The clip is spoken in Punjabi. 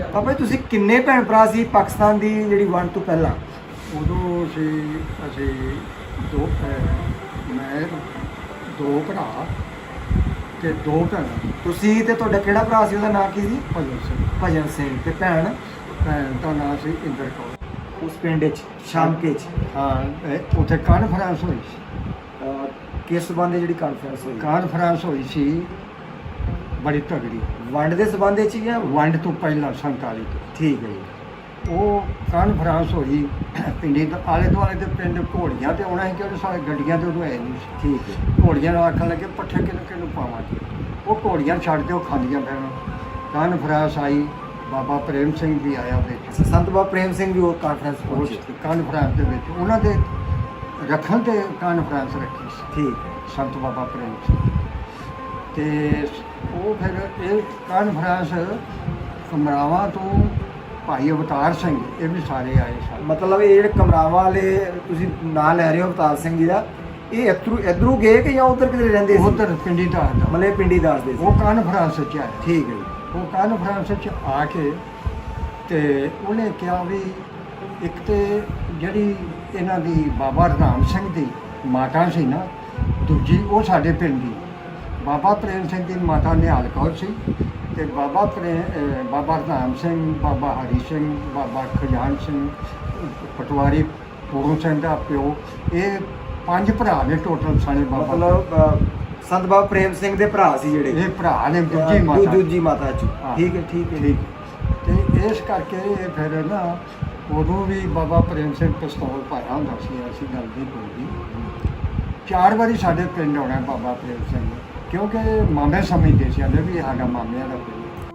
ਪਾਪਾ ਜੀ ਤੁਸੀਂ ਕਿੰਨੇ ਭੈਣ ਭਰਾ ਸੀ ਪਾਕਿਸਤਾਨ ਦੀ ਜਿਹੜੀ ਵੰਡ ਤੋਂ ਪਹਿਲਾਂ? ਉਦੋਂ ਸੀ ਅਸੀਂ ਦੋ ਅਹ, ਮੈਂ ਦੋ ਭਰਾ ਤੇ ਦੋ ਭੈਣਾਂ। ਤੁਸੀਂ ਤੇ ਤੁਹਾਡਾ ਕਿਹੜਾ ਭਰਾ ਸੀ? ਉਹਦਾ ਨਾਮ ਕੀ ਸੀ? ਭਜਨ ਸਿੰਘ। ਭਜਨ ਸਿੰਘ। ਤੇ ਭੈਣ? ਭੈਣ ਦਾ ਨਾਮ ਸੀ ਇੰਦਰ ਕੌਰ। ਉਸ ਪਿੰਡ ਵਿੱਚ ਸ਼ਾਮਕੇ ਚ ਹਾਂ ਇਹ ਉੱਥੇ ਕਾਨਫਰੰਸ ਹੋਈ ਸੀ। ਅਹ, ਕਿਸ ਸੰਬੰਧ ਜਿਹੜੀ ਕਾਨਫਰੰਸ ਹੋਈ? ਕਾਨਫਰੰਸ ਹੋਈ ਸੀ ਬੜੀ ਤਗੜੀ। ਵੰਡ ਦੇ ਸੰਬੰਧ ਵਿੱਚ ਜਾਂ ਵੰਡ ਤੋਂ ਪਹਿਲਾਂ 47 ਤੋਂ। ਠੀਕ ਹੈ ਜੀ। ਉਹ ਕਾਨਫਰੰਸ ਹੋਈ ਪਿੰਡੀ ਦੇ ਆਲੇ ਦੁਆਲੇ ਦੇ ਪਿੰਡ ਘੋੜੀਆਂ ਤੇ ਆਉਣਾ ਸੀ ਕਿ ਸਾਰੇ ਗੱਡੀਆਂ ਤੇ ਉਦੋਂ ਆਏ ਨਹੀਂ ਸੀ। ਠੀਕ ਹੈ। ਘੋੜੀਆਂ ਨੂੰ ਆਖਣ ਲੱਗੇ ਪੱਠੇ ਕਿਹਨੂੰ ਕਿਹਨੂੰ ਪਾਵਾਂਗੇ? ਉਹ ਘੋੜੀਆਂ ਛੱਡ ਕੇ ਉਹ ਖਾਂਦੀਆਂ ਫਿਰਨ। ਕਾਨਫਰੰਸ ਆਈ ਬਾਬਾ ਪ੍ਰੇਮ ਸਿੰਘ ਵੀ ਆਇਆ ਵਿੱਚ। ਅੱਛਾ, ਸੰਤ ਬਾਬਾ ਪ੍ਰੇਮ ਸਿੰਘ ਵੀ ਉਹ ਕਾਨਫਰੰਸ ਉਸ ਪਹੁੰਚੇ। ਕਾਨਫਰੰਸ ਦੇ ਵਿੱਚ। ਉਹਨਾਂ ਦੇ ਰੱਖਣ ਤੇ ਕਾਨਫਰੰਸ ਰੱਖੀ ਸੀ। ਠੀਕ ਸੰਤ ਬਾਬਾ ਪ੍ਰੇਮ ਸਿੰਘ। ਤੇ ਉਹ ਫਿਰ ਇਹ ਕਾਨਫਰੰਸ ਕਮਰਾਵਾਂ ਤੋਂ ਭਾਈ ਅਵਤਾਰ ਸਿੰਘ ਇਹ ਵੀ ਸਾਰੇ ਆਏ ਸਨ। ਮਤਲਬ ਇਹ ਜਿਹੜੇ ਕਮਰਾਵਾਂ ਵਾਲੇ ਤੁਸੀਂ ਨਾਂ ਲੈ ਰਹੇ ਹੋ ਅਵਤਾਰ ਸਿੰਘ ਜੀ ਦਾ ਇਹ ਇਧਰੋਂ ਇਧਰੋਂ ਗਏ ਕਿ ਜਾਂ ਉਧਰ ਕਿਤੇ ਰਹਿੰਦੇ ਸੀ? ਉਧਰ ਪਿੰਡੀ ਦਾ। ਮਤਲਬ ਪਿੰਡੀ ਦੱਸਦੇ ਸੀ। ਉਹ ਕਾਨਫਰੰਸ ਚ ਆਇਆ ਠੀਕ ਹੈ ਉਹ ਕਾਨਫਰੰਸ ਚ ਆ ਕੇ ਤੇ ਉਹਨੇ ਕਿਹਾ ਵੀ ਇੱਕ ਤੇ ਜਿਹੜੀ ਇਹਨਾਂ ਦੀ ਬਾਬਾ ਰਾਮ ਸਿੰਘ ਦੀ ਮਾਤਾ ਸੀ ਨਾ ਦੂਜੀ ਉਹ ਸਾਡੇ ਪਿੰਡ ਦੀ। ਬਾਬਾ ਪ੍ਰੇਮ ਸਿੰਘ ਦੀ ਮਾਤਾ ਨਿਹਾਲ ਕੌਰ ਸੀ ਤੇ ਬਾਬਾ ਪ੍ਰੇਮ ਬਾਬਾ ਰਾਮ ਸਿੰਘ ਬਾਬਾ ਹਰੀ ਸਿੰਘ ਬਾਬਾ ਖਜਾਨ ਸਿੰਘ ਪਟਵਾਰੀ ਪੂਰਨ ਸਿੰਘ ਦਾ ਪਿਓ ਇਹ ਪੰਜ ਭਰਾ ਨੇ ਟੋਟਲ ਸਾਰੇ ਬਾਬਾ ਮਤਲਬ ਸੰਤ ਬਾਬਾ ਪ੍ਰੇਮ ਸਿੰਘ ਦੇ ਭਰਾ ਸੀ ਜਿਹੜੇ। ਇਹ ਭਰਾ ਨੇ ਦੂਜੀ ਦੂ- ਮਾਤਾ ਦੂਜੀ ਮਾਤਾ ਚ। ਠੀਕ ਹੈ ਠੀਕ ਹੈ। ਠੀਕ। ਤੇ ਇਸ ਕਰਕੇ ਇਹ ਫਿਰ ਨਾ ਉਦੋਂ ਵੀ ਬਾਬਾ ਪ੍ਰੇਮ ਸਿੰਘ ਪਿਸਤੌਲ ਪਾਇਆ ਹੁੰਦਾ ਸੀ ਐਸੀ ਗੱਲ ਨਹੀਂ ਕੋਈ ਚਾਰ ਵਾਰੀ ਸਾਡੇ ਪਿੰਡ ਆਉਣਾ ਬਾਬਾ ਪ੍ਰੇਮ ਸਿੰਘ ਨੇ, ਕਿਉਂਕਿ ਮਾਮੇ ਸਮਝਦੇ ਸੀ ਕਹਿੰਦੇ ਵੀ ਇਹ ਸਾਡਾ ਮਾਮਿਆਂ ਦਾ ਪਿੰਡ